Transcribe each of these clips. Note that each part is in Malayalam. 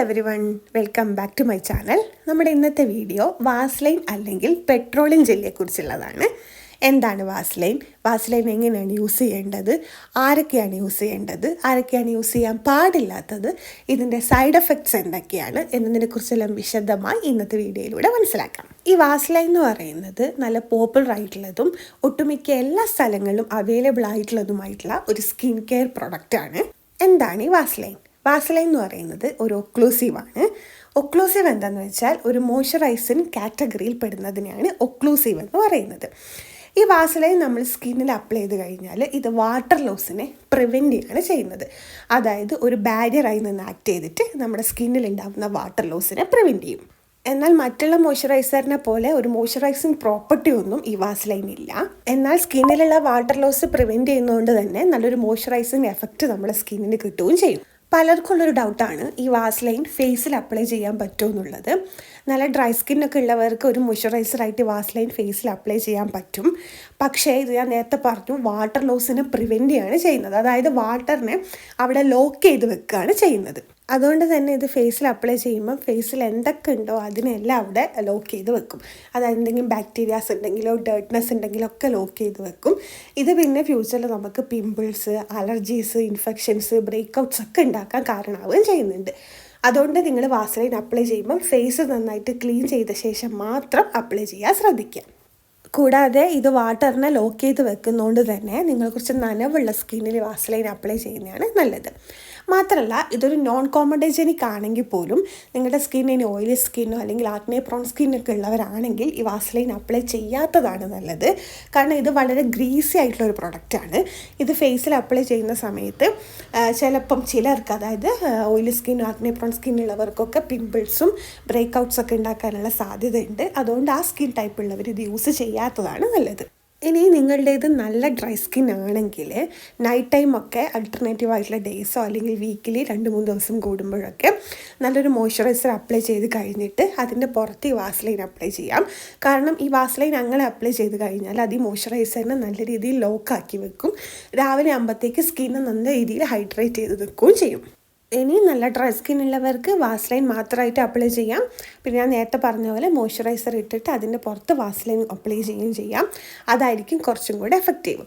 Everyone welcome back to my channel നമ്മുടെ ഇന്നത്തെ വീഡിയോ വാസ്ലൈൻ അല്ലെങ്കിൽ പെട്രോളിയം ജെല്ലിയെക്കുറിച്ചുള്ളതാണ് എന്താണ് വാസ്ലൈൻ? വാസ്ലൈൻ എങ്ങനെയാണ് യൂസ് ചെയ്യേണ്ടത്? ആരൊക്കെയാണ് യൂസ് ചെയ്യേണ്ടത്? ആരൊക്കെയാണ് യൂസ് ചെയ്യാൻ പാടില്ലാത്തത്? ഇതിന്റെ സൈഡ് എഫക്ട്സ് എന്തൊക്കെയാണ്? എന്നതിനെക്കുറിച്ചെല്ലാം വിശദമായി ഇന്നത്തെ വീഡിയോയിലൂടെ മനസ്സിലാക്കാം. ഈ വാസ്ലൈൻ എന്ന് പറയുന്നത് നല്ല പോപ്പുലർ ആയിട്ടുള്ളതും ഒട്ടുമിക്ക എല്ലാ സ്ഥലങ്ങളിലും അവൈലബിൾ ആയിട്ടുള്ളതുമായിട്ടുള്ള ഒരു സ്കിൻ കെയർ പ്രൊഡക്റ്റാണ് എന്താണ് ഈ വാസ്ലൈൻ? വാസലൈൻ എന്ന് പറയുന്നത് ഒരു ഒക്ലൂസീവാണ് ഒക്ലൂസീവ് എന്താണെന്ന് വെച്ചാൽ ഒരു മോയ്സ്ചറൈസിൻ കാറ്റഗറിയിൽ പെടുന്നതിനെയാണ് ഒക്ലൂസീവ് എന്ന് പറയുന്നത്. ഈ വാസലൈൻ നമ്മൾ സ്കിന്നിൽ അപ്ലൈ ചെയ്ത് കഴിഞ്ഞാൽ ഇത് വാട്ടർ ലോസിനെ പ്രിവെന്റ് ചെയ്യാണ് ചെയ്യുന്നത്. അതായത് ഒരു ബാരിയറായി നിന്ന് ആക്ട് ചെയ്തിട്ട് നമ്മുടെ സ്കിന്നിൽ ഉണ്ടാകുന്ന വാട്ടർ ലോസിനെ പ്രിവെന്റ് ചെയ്യും. എന്നാൽ മറ്റുള്ള മോയ്സ്ചറൈസറിനെ പോലെ ഒരു മോയ്സ്ചറൈസിങ് പ്രോപ്പർട്ടി ഒന്നും ഈ വാസ്ലൈൻ ഇല്ല. എന്നാൽ സ്കിന്നിലുള്ള വാട്ടർ ലോസ് പ്രിവെന്റ് ചെയ്യുന്നതുകൊണ്ട് തന്നെ നല്ലൊരു മോയ്സ്ചറൈസിങ് എഫക്റ്റ് നമ്മുടെ സ്കിന്നിന് കിട്ടുകയും ചെയ്യും. പലർക്കുള്ളൊരു ഡൗട്ടാണ് ഈ വാസ്ലൈൻ ഫേസിൽ അപ്ലൈ ചെയ്യാൻ പറ്റുമോ എന്നുള്ളത് നല്ല ഡ്രൈ സ്കിന്നൊക്കെ ഉള്ളവർക്ക് ഒരു മോയ്സ്ചറൈസറായിട്ട് വാസ്ലൈൻ ഫേസിൽ അപ്ലൈ ചെയ്യാൻ പറ്റും. പക്ഷേ ഇത് ഞാൻ നേരത്തെ പറഞ്ഞു വാട്ടർ ലോസിനെ പ്രിവെന്റ് ചെയ്യാണ് ചെയ്യുന്നത്. അതായത് വാട്ടറിനെ അവിടെ ലോക്ക് ചെയ്ത് വെക്കുകയാണ് ചെയ്യുന്നത്. അതുകൊണ്ട് തന്നെ ഇത് ഫേസിൽ അപ്ലൈ ചെയ്യുമ്പോൾ ഫേസിൽ എന്തൊക്കെ ഉണ്ടോ അതിനെല്ലാം അവിടെ ലോക്ക് ചെയ്ത് വെക്കും. അതായത് എന്തെങ്കിലും ബാക്ടീരിയാസ് ഉണ്ടെങ്കിലോ ഡേർട്ട്നെസ് ഉണ്ടെങ്കിലോ ഒക്കെ ലോക്ക് ചെയ്ത് വെക്കും. ഇത് പിന്നെ ഫ്യൂച്ചറിൽ നമുക്ക് പിമ്പിൾസ് അലർജീസ് ഇൻഫെക്ഷൻസ് ബ്രേക്കൗട്ട്സ് ഒക്കെ ഉണ്ടാക്കാൻ കാരണമാവുകയും ചെയ്യുന്നുണ്ട്. അതുകൊണ്ട് നിങ്ങൾ വാസലൈൻ അപ്ലൈ ചെയ്യുമ്പം ഫേസ് നന്നായിട്ട് ക്ലീൻ ചെയ്ത ശേഷം മാത്രം അപ്ലൈ ചെയ്യാൻ ശ്രദ്ധിക്കുക. കൂടാതെ ഇത് വാട്ടറിനെ ലോക്ക് ചെയ്ത് വെക്കുന്നതുകൊണ്ട് തന്നെ നിങ്ങൾ കുറച്ച് നനവുള്ള സ്കിന്നിൽ വാസലൈൻ അപ്ലൈ ചെയ്യുന്നതാണ് നല്ലത്. മാത്രമല്ല ഇതൊരു നോൺ കോമഡേജനിക് ആണെങ്കിൽ പോലും നിങ്ങളുടെ സ്കിന്നിന് ഓയിലി സ്കിന്നോ അല്ലെങ്കിൽ ആക്നെ പ്രോൺ സ്കിന്നൊക്കെ ഉള്ളവരാണെങ്കിൽ ഈ വാസലൈൻ അപ്ലൈ ചെയ്യാത്തതാണ് നല്ലത്. കാരണം ഇത് വളരെ ഗ്രീസി ആയിട്ടുള്ള ഒരു പ്രൊഡക്റ്റാണ് ഇത് ഫേസിൽ അപ്ലൈ ചെയ്യുന്ന സമയത്ത് ചിലപ്പം ചിലർക്ക് അതായത് ഓയിലി സ്കിൻ ആക്നെ പ്രോൺ സ്കിന്നുള്ളവർക്കൊക്കെ പിമ്പിൾസും ബ്രേക്കൗട്ട്സ് ഒക്കെ ഉണ്ടാക്കാനുള്ള സാധ്യതയുണ്ട്. അതുകൊണ്ട് ആ സ്കിൻ ടൈപ്പ് ഉള്ളവർ ഇത് യൂസ് ചെയ്യാത്തതാണ് നല്ലത്. ഇനി നിങ്ങളുടേത് നല്ല ഡ്രൈ സ്കിൻ ആണെങ്കിൽ നൈറ്റ് ടൈം ഒക്കെ അൾട്ടർനേറ്റീവ് ആയിട്ടുള്ള ഡേയ്സോ അല്ലെങ്കിൽ വീക്കിലി രണ്ട് മൂന്ന് ദിവസം കൂടുമ്പോഴൊക്കെ നല്ലൊരു മോയ്സ്ചറൈസർ അപ്ലൈ ചെയ്ത് കഴിഞ്ഞിട്ട് അതിന്റെ പുറത്ത് ഈ വാസ്ലൈൻ അപ്ലൈ ചെയ്യാം. കാരണം ഈ വാസ്ലൈൻ അങ്ങനെ അപ്ലൈ ചെയ്ത് കഴിഞ്ഞാൽ അത് ഈ മോയ്സ്ചറൈസറിനെ നല്ല രീതിയിൽ ലോക്കാക്കി വെക്കും. രാവിലെ ആകുമ്പോഴത്തേക്ക് സ്കിന്നെ നല്ല രീതിയിൽ ഹൈഡ്രേറ്റ് ചെയ്ത് നിൽക്കുകയും ചെയ്യും. ഇനി നല്ല ഡ്രൈ സ്കിൻ ഉള്ളവർക്ക് വാസ്ലൈൻ മാത്രമായിട്ട് അപ്ലൈ ചെയ്യാം. പിന്നെ ഞാൻ നേരത്തെ പറഞ്ഞ പോലെ മോയ്സ്ചറൈസർ ഇട്ടിട്ട് അതിന്റെ പുറത്ത് വാസ്ലൈൻ അപ്ലൈ ചെയ്യുകയും ചെയ്യാം. അതായിരിക്കും കുറച്ചും കൂടെ എഫക്റ്റീവ്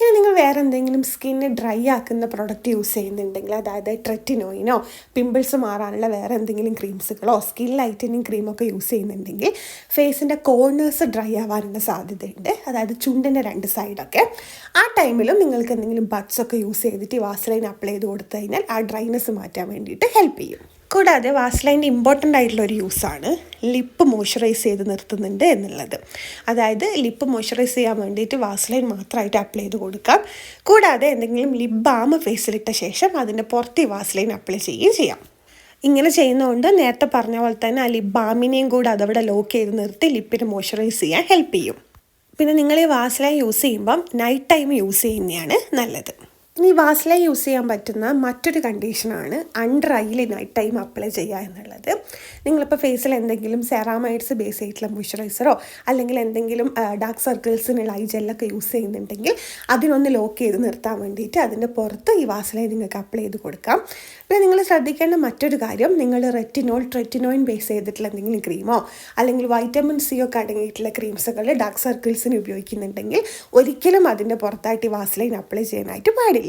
ഇനി നിങ്ങൾ വേറെ എന്തെങ്കിലും സ്കിന്നെ ഡ്രൈ ആക്കുന്ന പ്രൊഡക്റ്റ് യൂസ് ചെയ്യുന്നുണ്ടെങ്കിൽ അതായത് ട്രെറ്റിനോയിനോ പിമ്പിൾസ് മാറാനുള്ള വേറെ എന്തെങ്കിലും ക്രീംസുകളോ സ്കിൻ ലൈറ്റനിങ് ക്രീമൊക്കെ യൂസ് ചെയ്യുന്നുണ്ടെങ്കിൽ ഫേസിന്റെ കോർണേഴ്സ് ഡ്രൈ ആവാനുള്ള സാധ്യതയുണ്ട്. അതായത് ചുണ്ടിന്റെ രണ്ട് സൈഡൊക്കെ ആ ടൈമിലും നിങ്ങൾക്ക് എന്തെങ്കിലും ബഡ്സൊക്കെ യൂസ് ചെയ്തിട്ട് വാസ്ലൈൻ അപ്ലൈ ചെയ്ത് കൊടുത്തു കഴിഞ്ഞാൽ ആ ഡ്രൈനെസ് മാറ്റാൻ വേണ്ടിയിട്ട് ഹെൽപ്പ് ചെയ്യും. കൂടാതെ വാസ്ലൈന്റെ ഇമ്പോർട്ടന്റ് ആയിട്ടുള്ള ഒരു യൂസാണ് ലിപ്പ് മോയ്സ്ചറൈസ് ചെയ്ത് നിർത്തുന്നുണ്ട് എന്നുള്ളത്. അതായത് ലിപ്പ് മോയ്സ്ചറൈസ് ചെയ്യാൻ വേണ്ടിയിട്ട് വാസ്ലൈൻ മാത്രമായിട്ട് അപ്ലൈ ചെയ്ത് കൊടുക്കാം. കൂടാതെ എന്തെങ്കിലും ലിപ് ബാം ഫേസിലിട്ട ശേഷം അതിന്റെ പുറത്ത് വാസ്ലൈൻ അപ്ലൈ ചെയ്യുകയും ചെയ്യാം. ഇങ്ങനെ ചെയ്യുന്നതുകൊണ്ട് നേരത്തെ പറഞ്ഞ പോലെ തന്നെ ആ ലിപ് ബാമിനെയും കൂടെ അതവിടെ ലോക്ക് ചെയ്ത് നിർത്തി ലിപ്പിനെ മോയ്സ്ചറൈസ് ചെയ്യാൻ ഹെൽപ്പ് ചെയ്യും. പിന്നെ നിങ്ങൾ ഈ വാസ്ലൈൻ യൂസ് ചെയ്യുമ്പം നൈറ്റ് ടൈം യൂസ് ചെയ്യുന്നതാണ് നല്ലത്. ഇനി വാസ്ലൈ യൂസ് ചെയ്യാൻ പറ്റുന്ന മറ്റൊരു കണ്ടീഷനാണ് അണ്ടർ ഐയിൽ നൈറ്റ് ടൈം അപ്ലൈ ചെയ്യുക എന്നുള്ളത്. നിങ്ങളിപ്പോൾ ഫേസിൽ എന്തെങ്കിലും സെറാമൈഡ്സ് ബേസ് ആയിട്ടുള്ള മോയ്സ്ചറൈസറോ അല്ലെങ്കിൽ എന്തെങ്കിലും ഡാർക്ക് സർക്കിൾസിനുള്ള ഐ ജെല്ലൊക്കെ യൂസ് ചെയ്യുന്നുണ്ടെങ്കിൽ അതിനൊന്ന് ലോക്ക് ചെയ്ത് നിർത്താൻ വേണ്ടിയിട്ട് അതിന്റെ പുറത്ത് ഈ വാസ്ലൈ നിങ്ങൾക്ക് അപ്ലൈ ചെയ്ത് കൊടുക്കാം. പിന്നെ നിങ്ങൾ ശ്രദ്ധിക്കേണ്ട മറ്റൊരു കാര്യം നിങ്ങൾ റെറ്റിനോൾ ട്രെറ്റിനോയിൻ ബേസ് ചെയ്തിട്ടുള്ള എന്തെങ്കിലും ക്രീമോ അല്ലെങ്കിൽ വൈറ്റമിൻ സി ഒക്കെ അടങ്ങിയിട്ടുള്ള ക്രീംസുകൾ ഡാർക്ക് സർക്കിൾസിന് ഉപയോഗിക്കുന്നുണ്ടെങ്കിൽ ഒരിക്കലും അതിന്റെ പുറത്തായിട്ട് ഈ വാസ്ലൈൻ അപ്ലൈ ചെയ്യാനായിട്ട് പാടില്ല.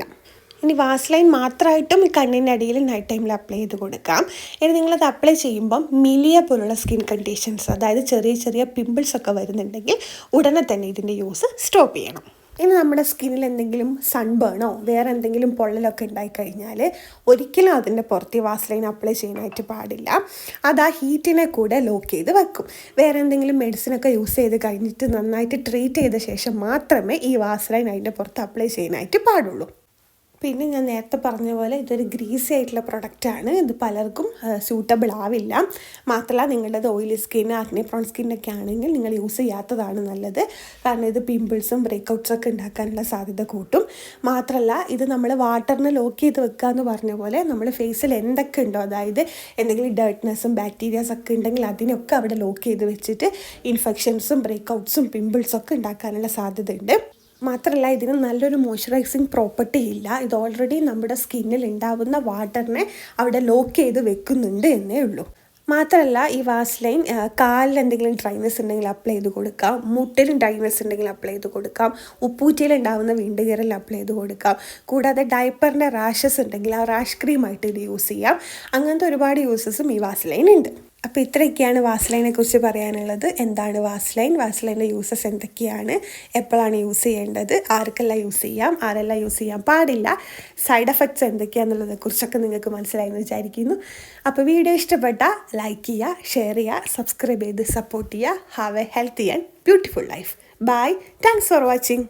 ഇനി വാസ്ലൈൻ മാത്രമായിട്ടും ഈ കണ്ണിന്റെ അടിയിൽ നൈറ്റ് ടൈമിൽ അപ്ലൈ ചെയ്ത് കൊടുക്കാം. ഇനി നിങ്ങളത് അപ്ലൈ ചെയ്യുമ്പം മിലിയ പോലുള്ള സ്കിൻ കണ്ടീഷൻസ് അതായത് ചെറിയ ചെറിയ പിമ്പിൾസ് ഒക്കെ വരുന്നുണ്ടെങ്കിൽ ഉടനെ തന്നെ ഇതിന്റെ യൂസ് സ്റ്റോപ്പ് ചെയ്യണം. ഇനി നമ്മുടെ സ്കിന്നിൽ എന്തെങ്കിലും സൺബേണോ വേറെ എന്തെങ്കിലും പൊള്ളലൊക്കെ ഉണ്ടായിക്കഴിഞ്ഞാൽ ഒരിക്കലും അതിന്റെ പുറത്ത് വാസ്ലൈൻ അപ്ലൈ ചെയ്യാനായിട്ട് പാടില്ല. അത് ആ ഹീറ്റിനെ കൂടെ ലോക്ക് ചെയ്ത് വെക്കും. വേറെ എന്തെങ്കിലും മെഡിസിനൊക്കെ യൂസ് ചെയ്ത് കഴിഞ്ഞിട്ട് നന്നായിട്ട് ട്രീറ്റ് ചെയ്ത ശേഷം മാത്രമേ ഈ വാസ്ലൈൻ അതിന്റെ പുറത്ത് അപ്ലൈ ചെയ്യാനായിട്ട് പാടുള്ളൂ. പിന്നെ ഞാൻ നേരത്തെ പറഞ്ഞ പോലെ ഇതൊരു ഗ്രീസി ആയിട്ടുള്ള പ്രൊഡക്റ്റാണ് ഇത് പലർക്കും സ്യൂട്ടബിൾ ആവില്ല. മാത്രമല്ല നിങ്ങളുടെ ഓയിലി സ്കിൻ ആക്നെ പ്രോൺ സ്കിന്നൊക്കെ ആണെങ്കിൽ നിങ്ങൾ യൂസ് ചെയ്യാത്തതാണ് നല്ലത്. കാരണം ഇത് പിമ്പിൾസും ബ്രേക്കൗട്ട്സൊക്കെ ഉണ്ടാക്കാനുള്ള സാധ്യത കൂട്ടും. മാത്രമല്ല ഇത് നമ്മൾ വാട്ടറിന് ലോക്ക് ചെയ്ത് വെക്കുക എന്ന് പറഞ്ഞ പോലെ നമ്മൾ ഫേസിൽ എന്തൊക്കെ ഉണ്ടോ അതായത് എന്തെങ്കിലും ഡേർട്ട്നെസ്സും ബാക്ടീരിയാസ് ഒക്കെ ഉണ്ടെങ്കിൽ അതിനൊക്കെ അവിടെ ലോക്ക് ചെയ്ത് വെച്ചിട്ട് ഇൻഫെക്ഷൻസും ബ്രേക്കൗട്ട്സും പിമ്പിൾസും ഒക്കെ ഉണ്ടാക്കാനുള്ള സാധ്യതയുണ്ട്. മാത്രമല്ല ഇതിന് നല്ലൊരു മോയ്സ്ചറൈസിങ് പ്രോപ്പർട്ടി ഇല്ല. ഇത് ഓൾറെഡി നമ്മുടെ സ്കിന്നിൽ ഉണ്ടാവുന്ന വാട്ടറിനെ അവിടെ ലോക്ക് ചെയ്ത് വെക്കുന്നുണ്ട് എന്നേ ഉള്ളൂ. മാത്രമല്ല ഈ വാസ്ലൈൻ കാലിൽ എന്തെങ്കിലും ഡ്രൈനസ് ഉണ്ടെങ്കിൽ അപ്ലൈ ചെയ്ത് കൊടുക്കാം. മുട്ടിലും ഡ്രൈനസ് ഉണ്ടെങ്കിൽ അപ്ലൈ ചെയ്ത് കൊടുക്കാം. ഉപ്പൂറ്റിയിൽ ഉണ്ടാവുന്ന വീണ്ടുകീറൽ അപ്ലൈ ചെയ്ത് കൊടുക്കാം. കൂടാതെ ഡയപ്പറിന്റെ റാഷസ് ഉണ്ടെങ്കിൽ ആ റാഷ് ക്രീമായിട്ട് ഇത് യൂസ് ചെയ്യാം. അങ്ങനത്തെ ഒരുപാട് യൂസസും ഈ വാസ്ലൈൻ ഉണ്ട്. അപ്പോൾ ഇത്രയൊക്കെയാണ് വാസ്ലൈനെ കുറിച്ച് പറയാനുള്ളത്. എന്താണ് വാസ്ലൈൻ? വാസ്ലൈന്റെ യൂസസ് എന്തൊക്കെയാണ്? എപ്പോഴാണ് യൂസ് ചെയ്യേണ്ടത്? ആർക്കെല്ലാം യൂസ് ചെയ്യാം? ആരെല്ലാം യൂസ് ചെയ്യാൻ പാടില്ല? സൈഡ് എഫക്ട്സ് എന്തൊക്കെയാണെന്നുള്ളതിനെ കുറിച്ചൊക്കെ നിങ്ങൾക്ക് മനസ്സിലായെന്ന് വിചാരിക്കുന്നു. അപ്പോൾ വീഡിയോ ഇഷ്ടപ്പെട്ടാൽ ലൈക്ക് ചെയ്യുക ഷെയർ ചെയ്യുക സബ്സ്ക്രൈബ് ചെയ്ത് സപ്പോർട്ട് ചെയ്യുക. Have a healthy and beautiful life bye thanks for watching